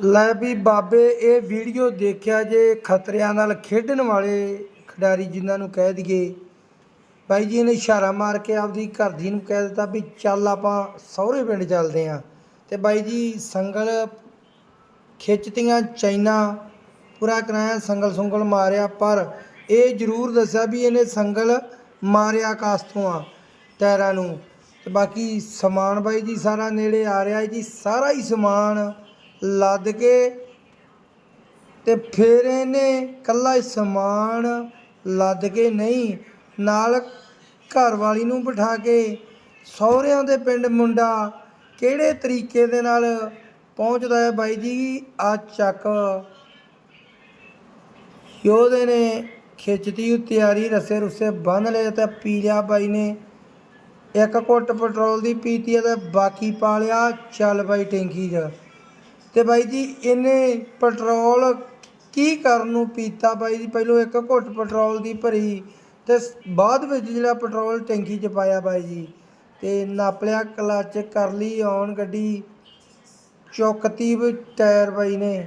ਲੈ ਵੀ ਬਾਬੇ, ਇਹ ਵੀਡੀਓ ਦੇਖਿਆ ਜੇ ਖਤਰਿਆਂ ਨਾਲ ਖੇਡਣ ਵਾਲੇ ਖਿਡਾਰੀ ਜਿਨ੍ਹਾਂ ਨੂੰ ਕਹਿ ਦਈਏ। ਬਾਈ ਜੀ ਨੇ ਇਸ਼ਾਰਾ ਮਾਰ ਕੇ ਆਪਦੀ ਘਰ ਦੀ ਨੂੰ ਕਹਿ ਦਿੱਤਾ ਵੀ ਚੱਲ ਆਪਾਂ ਸਹੁਰੇ ਪਿੰਡ ਚੱਲਦੇ ਆਂ ਤੇ ਬਾਈ ਜੀ, ਸੰਗਲ ਖਿੱਚਤੀਆਂ ਚਾਈਨਾ ਪੂਰਾ ਕਰਾਇਆ, ਸੰਗਲ ਸੁੰਗਲ ਮਾਰਿਆ, ਪਰ ਇਹ ਜ਼ਰੂਰ ਦੱਸਿਆ ਵੀ ਇਹਨੇ ਸੰਗਲ ਮਾਰਿਆ ਕਾਸਤੋਂ ਆ ਟਾਇਰਾਂ ਨੂੰ। ਤੇ ਬਾਕੀ ਸਮਾਨ ਬਾਈ ਜੀ, ਸਾਰਾ ਨੇੜੇ ਆ ਰਿਹਾ ਜੀ, ਸਾਰਾ ਹੀ ਸਮਾਨ ਲੱਦ ਕੇ ਤੇ ਫਿਰ ਇਹਨੇ ਕੱਲਾ ਹੀ ਸਮਾਨ ਲੱਦ ਕੇ ਨਹੀਂ, ਨਾਲ ਘਰ ਵਾਲੀ ਨੂੰ ਬਿਠਾ ਕੇ ਸਹੁਰਿਆਂ ਦੇ ਪਿੰਡ ਮੁੰਡਾ ਕਿਹੜੇ ਤਰੀਕੇ ਦੇ ਨਾਲ ਪਹੁੰਚਦਾ ਹੈ ਬਾਈ ਜੀ? ਆ ਚੱਕ। ਯੋਧੇ ਨੇ ਖਿੱਚਤੀ, ਉਹ ਤਿਆਰੀ ਰਸੇ ਰੁਸੇ ਬੰਨ ਲਏ ਤੇ ਪੀ ਲਿਆ ਬਾਈ ਨੇ। ਇੱਕ ਘੁੱਟ ਪੈਟਰੋਲ ਦੀ ਪੀਤੀ ਹੈ ਤੇ ਬਾਕੀ ਪਾ ਲਿਆ, ਚੱਲ ਬਾਈ ਟੈਂਕੀ 'ਚ। ਤੇ ਬਾਈ ਜੀ, ਇਹਨੇ ਪੈਟਰੋਲ ਕੀ ਕਰਨ ਨੂੰ ਪੀਤਾ ਬਾਈ ਜੀ? ਪਹਿਲੋਂ ਇੱਕ ਘੁੱਟ ਪੈਟਰੋਲ ਦੀ ਭਰੀ ਤੇ ਬਾਅਦ ਵਿੱਚ ਜਿਹੜਾ ਪੈਟਰੋਲ ਟੈਂਕੀ 'ਚ ਪਾਇਆ ਬਾਈ ਜੀ ਤੇ ਨਾਪ ਲਿਆ ਕਲੱਚ ਕਰ ਲਈ ਔਨ ਗੱਡੀ, ਚੌਕਤੀ ਵੀ ਟਾਇਰ ਬਾਈ ਨੇ।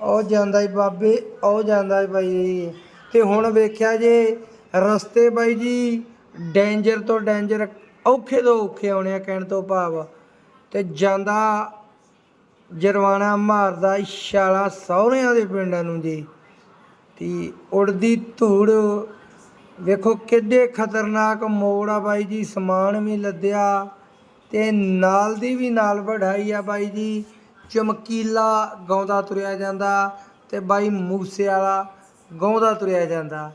ਉਹ ਜਾਂਦਾ ਈ ਬਾਬੇ, ਉਹ ਜਾਂਦਾ ਈ ਬਾਈ ਜੀ। ਤੇ ਹੁਣ ਵੇਖਿਆ ਜੇ ਰਸਤੇ ਬਾਈ ਜੀ, ਡੇਂਜਰ ਤੋਂ ਡੇਂਜਰ ਔਖੇ ਤੋਂ ਔਖੇ ਆਉਣੇ ਆ ਕਹਿਣ ਤੋਂ ਭਾਵ। ਤੇ ਜਾਂਦਾ ਜਰਵਾਣਾ ਮਾਰਦਾ ਛਾਲਾ ਸਹੁਰਿਆਂ ਦੇ ਪਿੰਡਾਂ ਨੂੰ ਜੀ। ਤੇ ਉੜਦੀ ਧੂੜ, ਵੇਖੋ ਕਿੱਡੇ ਖਤਰਨਾਕ ਮੋੜ ਆ ਬਾਈ ਜੀ, ਸਮਾਨ ਵੀ ਲੱਦਿਆ ਤੇ ਨਾਲ ਦੀ ਵੀ ਨਾਲ ਵਢਾਈ ਆ ਬਾਈ ਜੀ। ਚਮਕੀਲਾ ਗਾਉਂਦਾ ਤੁਰਿਆ ਜਾਂਦਾ ਤੇ ਬਾਈ ਮੂਸੇ ਵਾਲਾ ਗਾਉਂਦਾ ਤੁਰਿਆ ਜਾਂਦਾ।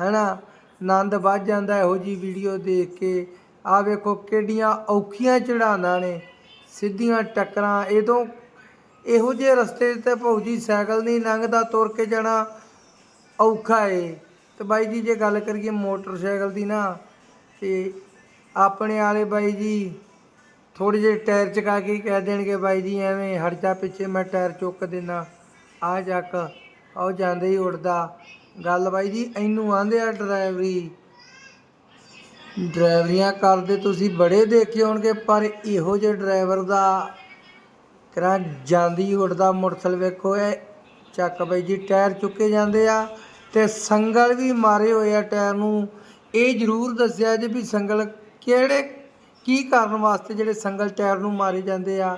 ਹੈਨਾ? ਆਨੰਦ ਵੱਜ ਜਾਂਦਾ ਇਹੋ ਜੀ ਵੀਡੀਓ ਦੇਖ ਕੇ। ਆ ਵੇਖੋ ਕਿੱਡੀਆਂ ਔਖੀਆਂ ਚੜਾਉਂਦਾ ਨੇ। ਸਿੱਧੀਆਂ ਟੱਕਰਾਂ, ਇਹ ਤੋਂ ਇਹੋ ਜਿਹੇ ਰਸਤੇ ਤੇ ਭੌਜੀ ਸਾਈਕਲ ਨਹੀਂ ਲੰਘਦਾ, ਤੁਰ ਕੇ ਜਾਣਾ ਔਖਾ ਏ। ਤੇ ਬਾਈ ਜੀ, ਜੇ ਗੱਲ ਕਰੀਏ ਮੋਟਰਸਾਈਕਲ ਦੀ ਨਾ, ਤੇ ਆਪਣੇ ਵਾਲੇ ਬਾਈ ਜੀ ਥੋੜੇ ਜਿਹੇ ਟਾਇਰ ਚਕਾ ਕੇ ਕਹਿ ਦੇਣਗੇ, ਬਾਈ ਜੀ ਐਵੇਂ ਹਟ ਪਿੱਛੇ, ਮੈਂ ਟਾਇਰ ਚੁੱਕ ਦੇਣਾ ਆ ਚੱਕ ਉਹ ਜਾਂਦੇ ਹੀ ਉੜਦਾ ਗੱਲ ਬਾਈ ਜੀ, ਇਹਨੂੰ ਆਂਦੇ ਆ ਡਰਾਈਵਰੀ। ਡਰਾਈਵਰੀਆਂ ਕਰਦੇ ਤੁਸੀਂ ਬੜੇ ਦੇਖੇ ਹੋਣਗੇ, ਪਰ ਇਹੋ ਜਿਹੇ ਡਰਾਈਵਰ ਦਾ ਕਰਾਂ ਜਾਂਦੀ ਉੜਦਾ ਮੋਟਰਸਾਈਕਲ ਵੇਖੋ, ਇਹ ਚੱਕ ਬਾਈ ਜੀ, ਟਾਇਰ ਚੁੱਕੇ ਜਾਂਦੇ ਆ ਤੇ ਸੰਗਲ ਵੀ ਮਾਰੇ ਹੋਏ ਆ ਟਾਇਰ ਨੂੰ। ਇਹ ਜ਼ਰੂਰ ਦੱਸਿਆ ਜੇ ਵੀ ਸੰਗਲ ਕਿਹੜੇ, ਕੀ ਕਾਰਨ ਵਾਸਤੇ ਜਿਹੜੇ ਸੰਗਲ ਟਾਇਰ ਨੂੰ ਮਾਰੇ ਜਾਂਦੇ ਆ।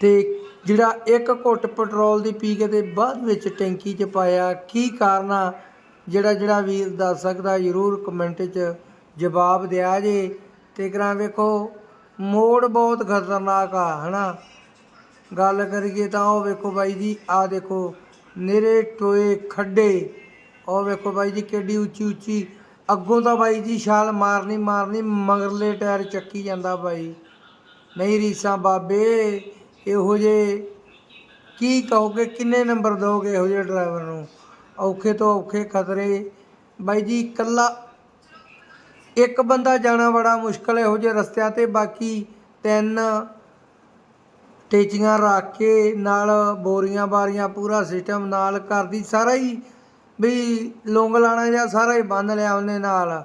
ਤੇ ਜਿਹੜਾ ਇੱਕ ਘੁੱਟ ਪੈਟਰੋਲ ਦੀ ਪੀ ਕੇ ਤੇ ਬਾਅਦ ਵਿੱਚ ਟੈਂਕੀ 'ਚ ਪਾਇਆ, ਕੀ ਕਾਰਨ ਆ? ਜਿਹੜਾ ਜਿਹੜਾ ਵੀਰ ਦੱਸ ਸਕਦਾ, ਜ਼ਰੂਰ ਕਮੈਂਟ 'ਚ ਜਵਾਬ ਦਿਆ ਜੇ। ਤੇ ਕਰਾਂ ਵੇਖੋ ਮੋੜ ਬਹੁਤ ਖਤਰਨਾਕ ਆ, ਹਨਾ? ਗੱਲ ਕਰੀਏ ਤਾਂ ਉਹ ਵੇਖੋ ਬਾਈ ਜੀ ਆ ਦੇਖੋ, ਨਿਰੇ ਟੋਏ ਖੱਡੇ। ਉਹ ਵੇਖੋ ਬਾਈ ਜੀ, ਕਿੱਡੀ ਉੱਚੀ ਉੱਚੀ। ਅੱਗੋਂ ਤਾਂ ਬਾਈ ਜੀ ਛਾਲ ਮਾਰਨੀ ਮਾਰਨੀ ਮਗਰਲੇ ਟਾਇਰ ਚੱਕੀ ਜਾਂਦਾ ਬਾਈ। ਨਹੀਂ ਰੀਸਾਂ ਬਾਬੇ, ਇਹੋ ਜੇ ਕੀ ਕਹੋਗੇ, ਕਿੰਨੇ ਨੰਬਰ ਦੋਗੇ ਇਹੋ ਜਿਹੇ ਡਰਾਈਵਰ ਨੂੰ? ਔਖੇ ਤੋਂ ਔਖੇ ਖਤਰੇ। ਬਾਈ ਜੀ, ਇਕੱਲਾ ਇੱਕ ਬੰਦਾ ਜਾਣਾ ਬੜਾ ਮੁਸ਼ਕਲ ਇਹੋ ਜਿਹੇ ਰਸਤਿਆਂ ਤੇ। ਬਾਕੀ ਤਿੰਨ ਟੇਚੀਆਂ ਰੱਖ ਕੇ ਨਾਲ ਬੋਰੀਆਂ ਬਾਰੀਆਂ ਪੂਰਾ ਸਿਸਟਮ ਨਾਲ ਘਰ ਦੀ ਸਾਰਾ ਹੀ ਵੀ ਲੌਂਗ ਲਾਣਾ ਜਾਂ ਸਾਰਾ ਹੀ ਬੰਨ ਲਿਆ ਉਹਨੇ ਨਾਲ।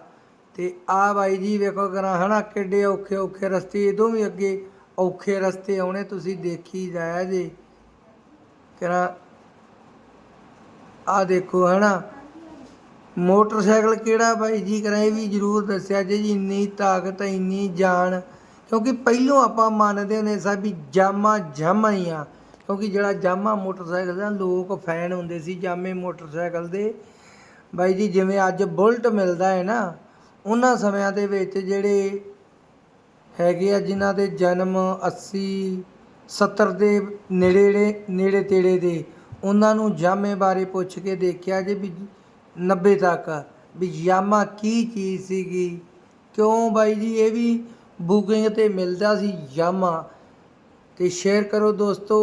ਤੇ ਆ ਬਾਈ ਜੀ ਵੇਖੋ ਕਰਾਂ ਹਨਾ, ਕਿੱਡੇ ਔਖੇ ਔਖੇ ਰਸਤੇ ਇਦੋਂ ਵੀ ਅੱਗੇ ਔਖੇ ਰਸਤੇ ਆਉਣੇ, ਤੁਸੀਂ ਦੇਖੀ ਜਾਇਆ ਜੇ। ਕਰਾਂ ਆ ਦੇਖੋ, ਹਨਾ ਮੋਟਰਸਾਈਕਲ ਕਿਹੜਾ ਬਾਈ ਜੀ ਕਰਾਂ ਇਹ ਵੀ ਜ਼ਰੂਰ ਦੱਸਿਆ ਜੇ ਜੀ ਇੰਨੀ ਤਾਕਤ, ਇੰਨੀ ਜਾਨ, ਕਿਉਂਕਿ ਪਹਿਲੋਂ ਆਪਾਂ ਮੰਨਦੇ ਨੇ ਸਾ ਵੀ ਜਾਮਾ ਜਾਮਾ ਹੀ ਆ, ਕਿਉਂਕਿ ਜਿਹੜਾ ਜਾਮਾ ਮੋਟਰਸਾਈਕਲ ਦਾ, ਲੋਕ ਫੈਨ ਹੁੰਦੇ ਸੀ ਜਾਮੇ ਮੋਟਰਸਾਈਕਲ ਦੇ। ਬਾਈ ਜੀ, ਜਿਵੇਂ ਅੱਜ ਬੁਲਟ ਮਿਲਦਾ ਹੈ ਨਾ, ਉਹਨਾਂ ਸਮਿਆਂ ਦੇ ਵਿੱਚ ਜਿਹੜੇ ਹੈਗੇ ਆ, ਜਿਨ੍ਹਾਂ ਦੇ ਜਨਮ 80 70 ਦੇ ਨੇੜੇ ਨੇੜੇ ਤੇੜੇ ਦੇ, ਉਹਨਾਂ ਨੂੰ ਜਾਮੇ ਬਾਰੇ ਪੁੱਛ ਕੇ ਦੇਖਿਆ ਜੇ ਵੀ 90 ਤੱਕ। ਵੀ ਯਾਮਾ ਕੀ ਚੀਜ਼ ਸੀਗੀ? ਕਿਉਂ ਬਾਈ ਜੀ? ਇਹ ਵੀ ਬੁਕਿੰਗ ਤੇ ਮਿਲਦਾ ਸੀ ਯਾਮਾ। ਤੇ ਸ਼ੇਅਰ ਕਰੋ ਦੋਸਤੋ।